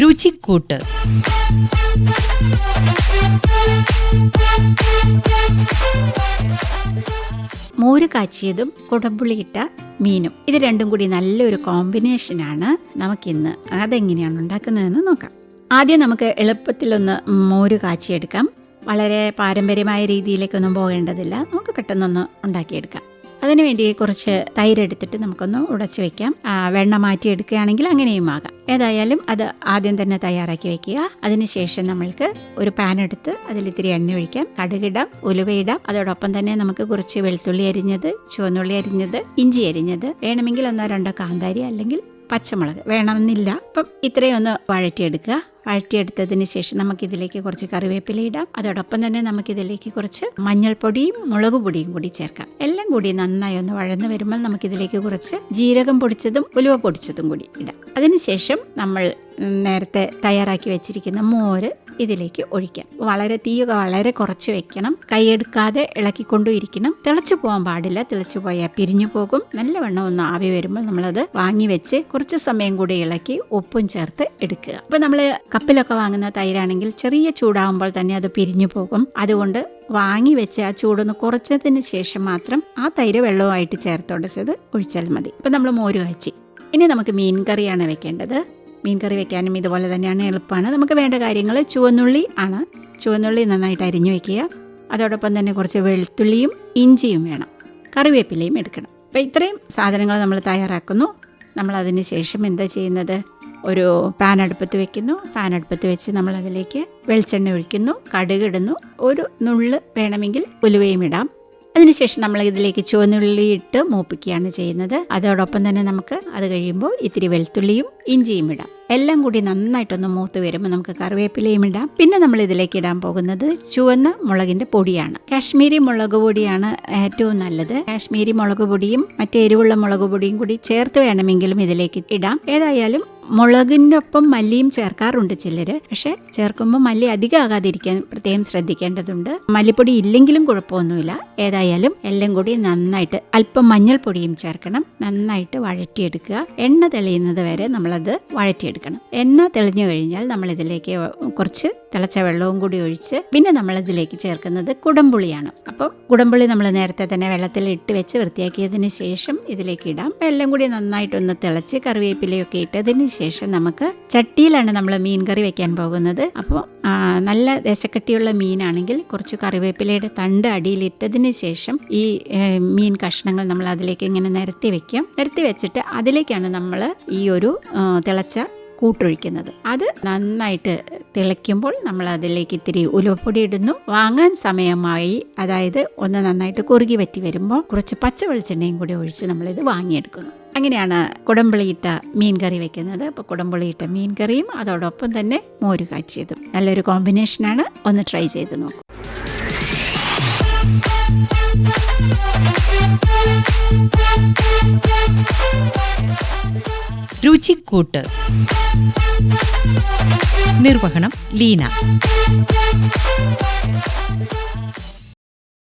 രുചിക്കൂട്ട്. മോര് കാച്ചിയതും കുടമ്പുളിയിട്ട മീനും. ഇത് രണ്ടും കൂടി നല്ലൊരു കോമ്പിനേഷനാണ് നമുക്കിന്ന് അതെങ്ങനെയാണ് ഉണ്ടാക്കുന്നതെന്ന് നോക്കാം. ആദ്യം നമുക്ക് എളുപ്പത്തിലൊന്ന് മോര് കാച്ചിയെടുക്കാം. വളരെ പാരമ്പര്യമായ രീതിയിലേക്കൊന്നും പോകേണ്ടതില്ല. നമുക്ക് പെട്ടെന്നൊന്ന് ഉണ്ടാക്കിയെടുക്കാം. അതിനുവേണ്ടി കുറച്ച് തൈരെടുത്തിട്ട് നമുക്കൊന്ന് ഉടച്ചു വെക്കാം. വെണ്ണ മാറ്റി എടുക്കുകയാണെങ്കിൽ അങ്ങനെയും ആകാം. ഏതായാലും അത് ആദ്യം തന്നെ തയ്യാറാക്കി വെക്കുക. അതിനുശേഷം നമ്മൾക്ക് ഒരു പാൻ എടുത്ത് അതിൽ ഇത്തിരി എണ്ണ ഒഴിക്കാം. കടുകിടാം ഉലുവയിടാം. അതോടൊപ്പം തന്നെ നമുക്ക് കുറച്ച് വെളുത്തുള്ളി അരിഞ്ഞത് ചുവന്നുള്ളി അരിഞ്ഞത് ഇഞ്ചി അരിഞ്ഞത് വേണമെങ്കിൽ ഒന്നോ രണ്ടോ കാന്താരി അല്ലെങ്കിൽ പച്ചമുളക് വേണമെന്നില്ല. അപ്പം ഇത്രയും ഒന്ന് വഴറ്റിയെടുക്കുക. വഴറ്റിയെടുത്തതിന് ശേഷം നമുക്കിതിലേക്ക് കുറച്ച് കറിവേപ്പില ഇടാം. അതോടൊപ്പം തന്നെ നമുക്കിതിലേക്ക് കുറച്ച് മഞ്ഞൾപ്പൊടിയും മുളക് പൊടിയും കൂടി ചേർക്കാം. എല്ലാം കൂടി നന്നായി ഒന്ന് വഴന്ന് വരുമ്പോൾ നമുക്കിതിലേക്ക് കുറച്ച് ജീരകം പൊടിച്ചതും ഉലുവ പൊടിച്ചതും കൂടി ഇടാം. അതിനുശേഷം നമ്മൾ നേരത്തെ തയ്യാറാക്കി വെച്ചിരിക്കുന്ന മോര് ഇതിലേക്ക് ഒഴിക്കാം. വളരെ തീ വളരെ കുറച്ച് വെക്കണം. കൈയെടുക്കാതെ ഇളക്കിക്കൊണ്ടും ഇരിക്കണം തിളച്ചു പോകാൻ പാടില്ല. തിളച്ചു പോയാൽ പിരിഞ്ഞു പോകും. നല്ലവണ്ണം ഒന്ന് ആവി വരുമ്പോൾ നമ്മളത് വാങ്ങി വെച്ച് കുറച്ച് സമയം കൂടി ഇളക്കി ഉപ്പും ചേർത്ത് എടുക്കുക. അപ്പോൾ നമ്മൾ കപ്പിലൊക്കെ വാങ്ങുന്ന തൈരാണെങ്കിൽ ചെറിയ ചൂടാകുമ്പോൾ തന്നെ അത് പിരിഞ്ഞു പോകും. അതുകൊണ്ട് വാങ്ങി വെച്ച് ആ ചൂടൊന്ന് കുറച്ചതിന് ശേഷം മാത്രം ആ തൈര് വെള്ളവുമായിട്ട് ചേർത്തുടച്ചത് ഒഴിച്ചാൽ മതി. ഇപ്പം നമ്മൾ മോര് കാച്ചി. ഇനി നമുക്ക് മീൻ കറിയാണ് വെക്കേണ്ടത്. മീൻ കറി വെക്കാനും ഇതുപോലെ തന്നെയാണ് എളുപ്പമാണ്. നമുക്ക് വേണ്ട കാര്യങ്ങൾ ചുവന്നുള്ളി ആണ്. ചുവന്നുള്ളി നന്നായിട്ട് അരിഞ്ഞു വെക്കുക. അതോടൊപ്പം തന്നെ കുറച്ച് വെളുത്തുള്ളിയും ഇഞ്ചിയും വേണം. കറിവേപ്പിലയും എടുക്കണം. അപ്പോൾ ഇത്രയും സാധനങ്ങൾ നമ്മൾ തയ്യാറാക്കുന്നു. നമ്മൾ അതിന് ശേഷം എന്താ ചെയ്യുന്നത്? ഒരു പാൻ അടുപ്പത്ത് വെക്കുന്നു. പാൻ അടുപ്പത്ത് വെച്ച് നമ്മൾ അതിലേക്ക് വെളിച്ചെണ്ണ ഒഴിക്കുന്നു. കടുകിടുന്നു ഒരു നുള്ള് വേണമെങ്കിൽ ഉലുവയും ഇടാം. അതിനുശേഷം നമ്മൾ ഇതിലേക്ക് ചുവന്നുള്ളി ഇട്ട് മൂപ്പിക്കുകയാണ് ചെയ്യുന്നത്. അതോടൊപ്പം തന്നെ നമുക്ക് അത് കഴിയുമ്പോൾ ഇത്തിരി വെളുത്തുള്ളിയും ഇഞ്ചിയും ഇടാം. എല്ലാം കൂടി നന്നായിട്ടൊന്ന് മൂത്ത് വരുമ്പോൾ നമുക്ക് കറിവേപ്പിലയും ഇടാം. പിന്നെ നമ്മൾ ഇതിലേക്ക് ഇടാൻ പോകുന്നത് ചുവന്ന മുളകിന്റെ പൊടിയാണ്. കാശ്മീരി മുളക് പൊടിയാണ് ഏറ്റവും നല്ലത്. കാശ്മീരി മുളക് പൊടിയും മറ്റേ എരിവുള്ള മുളക് പൊടിയും കൂടി ചേർത്ത് വേണമെങ്കിലും ഇതിലേക്ക് ഇടാം. ഏതായാലും മുളകിന്റെ ഒപ്പം മല്ലിയും ചേർക്കാറുണ്ട് ചിലർ പക്ഷേ ചേർക്കുമ്പോൾ മല്ലി അധികം ആകാതിരിക്കാൻ പ്രത്യേകം ശ്രദ്ധിക്കേണ്ടതുണ്ട്. മല്ലിപ്പൊടി ഇല്ലെങ്കിലും കുഴപ്പമൊന്നുമില്ല. ഏതായാലും എല്ലാം കൂടി നന്നായിട്ട് അല്പം മഞ്ഞൾപ്പൊടിയും ചേർക്കണം. നന്നായിട്ട് വഴറ്റിയെടുക്കുക. എണ്ണ തെളിയുന്നത് വരെ നമ്മളത് വഴറ്റിയെടുക്കണം. എണ്ണ തെളിഞ്ഞു കഴിഞ്ഞാൽ നമ്മളിതിലേക്ക് കുറച്ച് തിളച്ച വെള്ളവും കൂടി ഒഴിച്ച് പിന്നെ നമ്മളിതിലേക്ക് ചേർക്കുന്നത് കുടംപുളിയാണ്. അപ്പോൾ കുടംപുളി നമ്മൾ നേരത്തെ തന്നെ വെള്ളത്തിൽ ഇട്ട് വെച്ച് വൃത്തിയാക്കിയതിന് ശേഷം ഇതിലേക്ക് ഇടാം. എല്ലാം കൂടി നന്നായിട്ടൊന്ന് തിളച്ച് കറിവേപ്പിലയൊക്കെ ഇട്ടതിന് ശേഷം നമുക്ക് ചട്ടിയിലാണ് നമ്മൾ മീൻ കറി വെക്കാൻ പോകുന്നത്. അപ്പോൾ നല്ല ദശക്കട്ടിയുള്ള മീനാണെങ്കിൽ കുറച്ച് കറിവേപ്പിലയുടെ തണ്ട് അടിയിലിട്ടതിന് ശേഷം ഈ മീൻ കഷ്ണങ്ങൾ നമ്മൾ അതിലേക്ക് ഇങ്ങനെ നിരത്തി വെക്കും. നിരത്തി വെച്ചിട്ട് അതിലേക്കാണ് നമ്മൾ ഈ ഒരു തിളച്ച കൂട്ടൊഴിക്കുന്നത്. അത് നന്നായിട്ട് തിളയ്ക്കുമ്പോൾ നമ്മൾ അതിലേക്ക് ഇത്തിരി ഉലുവപ്പൊടി ഇടുന്നു. വാങ്ങാൻ സമയമായി അതായത് ഒന്ന് നന്നായിട്ട് കുറുകി വറ്റി വരുമ്പോൾ കുറച്ച് പച്ച വെളിച്ചെണ്ണയും കൂടി ഒഴിച്ച് നമ്മളിത് വാങ്ങിയെടുക്കുന്നു. അങ്ങനെയാണ് കുടംപുളിയിട്ട മീൻ കറി വെക്കുന്നത്. അപ്പോൾ കുടംപുളിയിട്ട മീൻ കറിയും അതോടൊപ്പം തന്നെ മോര് കാച്ചിയതും. നല്ലൊരു കോമ്പിനേഷനാണ് ഒന്ന് ട്രൈ ചെയ്ത് നോക്കൂ. രുചിക്കൂട്ട്. നിർവഹണം ലീന.